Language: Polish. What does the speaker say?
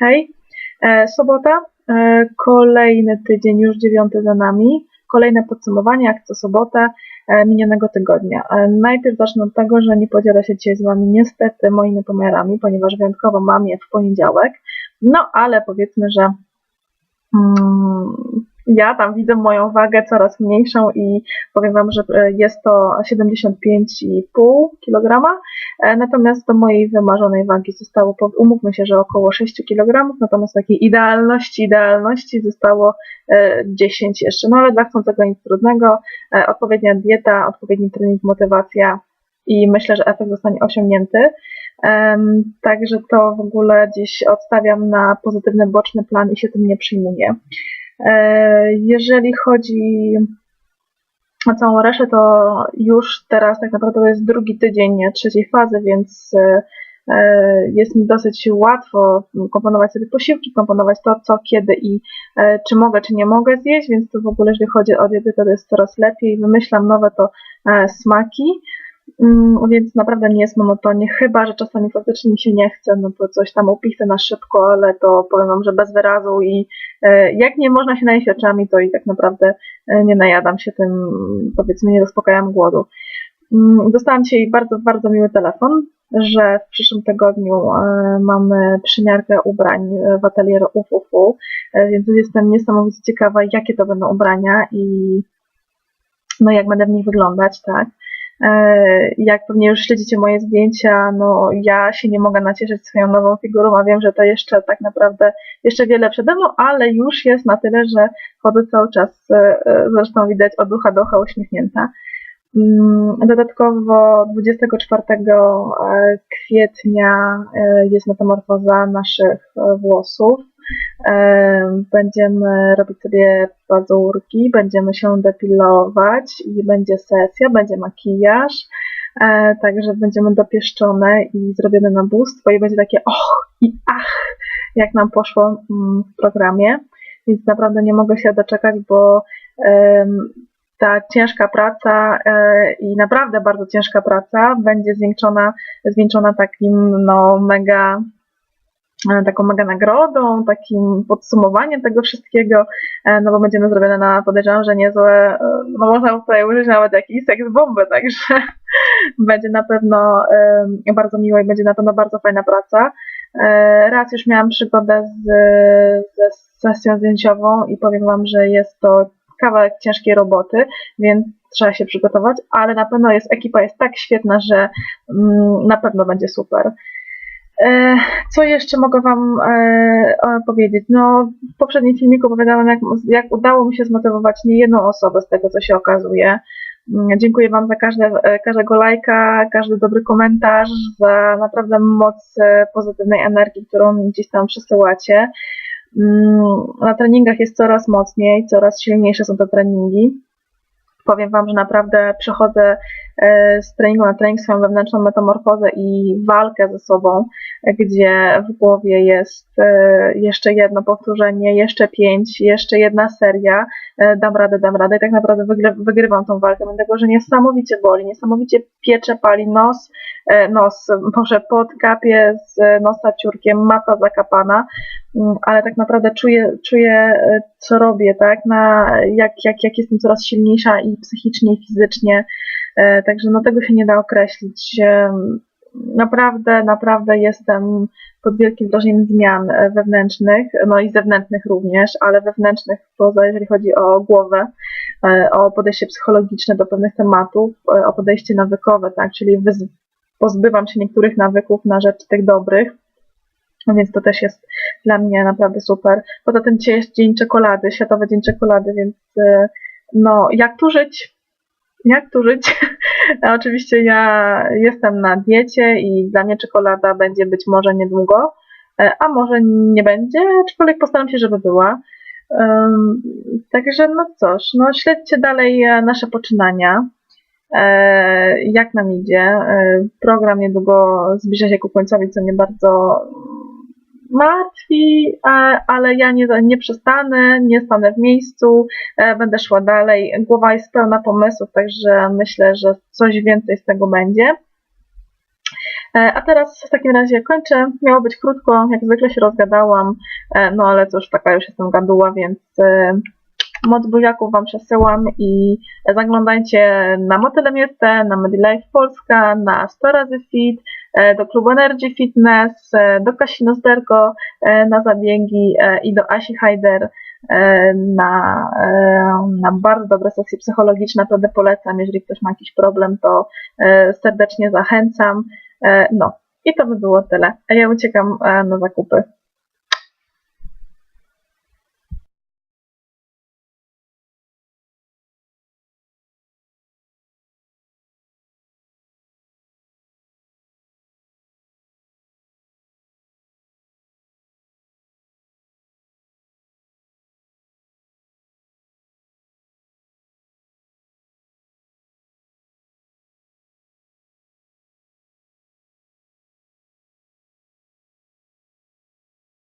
Hej, e, sobota, e, kolejny tydzień, już dziewiąty za nami. Kolejne podsumowanie, jak co sobotę e, minionego tygodnia. Najpierw zacznę od tego, że nie podzielę się dzisiaj z Wami niestety moimi pomiarami, ponieważ wyjątkowo mam je w poniedziałek. No ale powiedzmy, że mm, ja tam widzę moją wagę coraz mniejszą i powiem Wam, że e, jest to 75,5 kg. E, Natomiast do mojej wymarzonej wagi zostało, umówmy się, że około 6 kg, natomiast takiej idealności, idealności zostało e, 10 jeszcze. No ale dla chcącego nic trudnego, e, odpowiednia dieta, odpowiedni trening, motywacja i myślę, że efekt zostanie osiągnięty. Także to w ogóle gdzieś odstawiam na pozytywny boczny plan i się tym nie przyjmuję. E, Jeżeli chodzi o całą resztę, to już teraz tak naprawdę jest drugi tydzień trzeciej fazy, więc e, e, jest mi dosyć łatwo komponować sobie posiłki, komponować to, co, kiedy i czy mogę, czy nie mogę zjeść, więc to w ogóle, jeżeli chodzi o dietę, to jest coraz lepiej. Wymyślam nowe to smaki, więc naprawdę nie jest monotonnie, chyba, że czasami faktycznie mi się nie chce, no to coś tam upichę na szybko, ale to powiem wam, że bez wyrazu i e, jak nie można się najeść oczami, to i tak naprawdę e, nie najadam się tym, powiedzmy, nie zaspokajam głodu. Mm, Dostałam dzisiaj bardzo, bardzo miły telefon, że w przyszłym tygodniu e, mamy przymiarkę ubrań w atelier UFUFU, więc jestem niesamowicie ciekawa, jakie to będą ubrania i no jak będę w nich wyglądać, tak. E, Jak pewnie już śledzicie moje zdjęcia, no ja się nie mogę nacieszyć swoją nową figurą, a wiem, że to jeszcze tak naprawdę jeszcze wiele przede mną, ale już jest na tyle, że chodzę cały czas, e, e, zresztą widać od ucha do ucha uśmiechnięta. Mm, Dodatkowo 24 e, kwietnia jest metamorfoza naszych włosów. E, Będziemy robić sobie pazurki, będziemy się depilować i będzie sesja, będzie makijaż. E, Także będziemy dopieszczone i zrobione na bóstwo i będzie takie och i ach, jak nam poszło mm, w programie. Więc naprawdę nie mogę się doczekać, bo ta ciężka praca e, i naprawdę bardzo ciężka praca będzie zwieńczona, zwieńczona takim no mega taką mega nagrodą, takim podsumowaniem tego wszystkiego, e, no bo będziemy zrobione na podejrzewam, że niezłe, e, no można tutaj użyć nawet jakiejś seks bomby, także będzie na pewno e, bardzo miło i będzie na pewno bardzo fajna praca. E, Raz już miałam przygodę z, ze sesją zdjęciową i powiem Wam, że jest to kawałek ciężkiej roboty, więc trzeba się przygotować, ale na pewno jest ekipa jest tak świetna, że mm, na pewno będzie super. E, Co jeszcze mogę Wam e, powiedzieć? No, w poprzednim filmiku opowiadałam, jak, jak udało mi się zmotywować niejedną osobę z tego, co się okazuje. Mm, Dziękuję Wam za każde, e, każdego lajka, każdy dobry komentarz, za naprawdę moc pozytywnej energii, którą gdzieś tam przesyłacie. Mm, Na treningach jest coraz mocniej, coraz silniejsze są te treningi. Powiem Wam, że naprawdę przechodzę z treningu na trening swoją wewnętrzną metamorfozę i walkę ze sobą, e, gdzie w głowie jest e, jeszcze jedno powtórzenie, jeszcze pięć, jeszcze jedna seria, e, dam radę, dam radę. I tak naprawdę wygry- wygrywam tą walkę, mimo tego, że niesamowicie boli, niesamowicie piecze, pali nos, e, nos, może pod kapie z nosa ciurkiem, mata zakapana, Mm, ale tak naprawdę czuję, czuję e, co robię, tak, na, jak, jak, jak jestem coraz silniejsza i psychicznie, i fizycznie, E, także no tego się nie da określić. Em, Naprawdę, naprawdę jestem pod wielkim wrażeniem zmian e, wewnętrznych, no i zewnętrznych również, ale wewnętrznych poza, jeżeli chodzi o głowę, e, o podejście psychologiczne do pewnych tematów, e, o podejście nawykowe, tak, czyli pozbywam się niektórych nawyków na rzecz tych dobrych, więc to też jest dla mnie naprawdę super. Poza tym dzisiaj jest Dzień Czekolady, Światowy Dzień Czekolady, więc e, no jak tu żyć? Jak tu żyć? A Oczywiście ja jestem na diecie i dla mnie czekolada będzie być może niedługo, e, a może nie będzie, aczkolwiek postaram się, żeby była. Także no cóż, no śledźcie dalej e, nasze poczynania. E, Jak nam idzie? Program niedługo zbliża się ku końcowi, co mnie bardzo martwi, a- ale ja nie, nie przestanę, nie stanę w miejscu, e, będę szła dalej. Głowa jest pełna pomysłów, także myślę, że coś więcej z tego będzie. E, A teraz w takim razie kończę. Miało być krótko, jak zwykle się rozgadałam, e, no ale cóż, taka już jestem gaduła, więc e, moc buziaków Wam przesyłam i zaglądajcie na Motyle Mieste, na Medilife Polska, na 100 razy Fit, e, do klubu Energy Fitness, e, do Casino Zderko e, na zabiegi e, i do Asi Haider e, na, e, na bardzo dobre sesje psychologiczne. Naprawdę polecam, jeżeli ktoś ma jakiś problem, to e, serdecznie zachęcam. E, No i to by było tyle. Ja uciekam e, na zakupy.